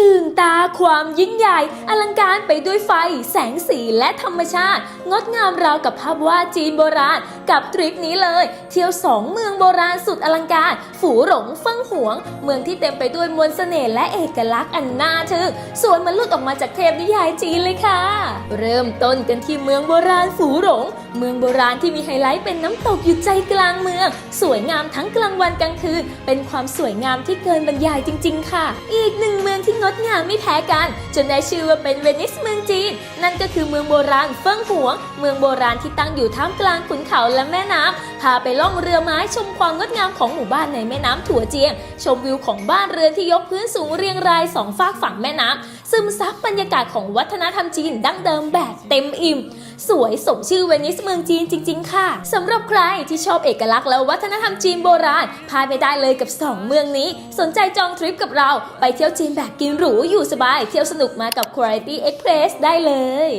ตื่นตาความยิ่งใหญ่ อลังการไปด้วยไฟ แสงสีและธรรมชาติ งดงามราวกับภาพวาดจีนโบราณ กับทริปนี้เลย เที่ยวสองเมืองโบราณสุดอลังการ ฝูหลงเฟิ่งหวง เมืองที่เต็มไปด้วยมวลเสน่ห์และเอกลักษณ์อันน่าทึ่งสวนมันลุดออกมาจากเทพนิยายจีนเลยค่ะเริ่มต้นกันที่เมืองโบราณฝูหลง เมืองโบราณที่มีไฮไลท์เป็นน้ำตกอยู่ใจกลางเมือง สวยงามทั้งกลางวันกลางคืน เป็นความสวยงามที่เกินบรรยายจริง ๆ ค่ะ อีกหนึ่งเมืองที่งดงามไม่แพ้กัน จนได้ชื่อว่าเป็นเวนิสเมืองจีน นั่นก็คือเมืองโบราณเฟิ่งหวง เมืองโบราณที่ตั้งอยู่ท่ามกลางขุนเขาและแม่น้ำพาไปล่องเรือไม้ชมความงดงามของหมู่บ้านในแม่น้ำถั่วเจียง ชมวิวของบ้านเรือนที่ยกพื้นสูงเรียงรายสองฝากฝั่งแม่น้ำซึมซับบรรยากาศของวัฒนธรรมจีนดั้งงเดิมแบบเต็มอิ่ม สวยสมชื่อเวนิสเมืองจีนจริง ๆ ค่ะสำหรับใครที่ชอบเอกลักษณ์และวัฒนธรรมจีนโบราณพลาดไม่ได้เลยกับ 2 เมืองนี้ สนใจจองทริปกับเราไปเที่ยวจีนแบบกินหรูอยู่สบาย เที่ยวสนุกมากับ Quality Express ได้เลย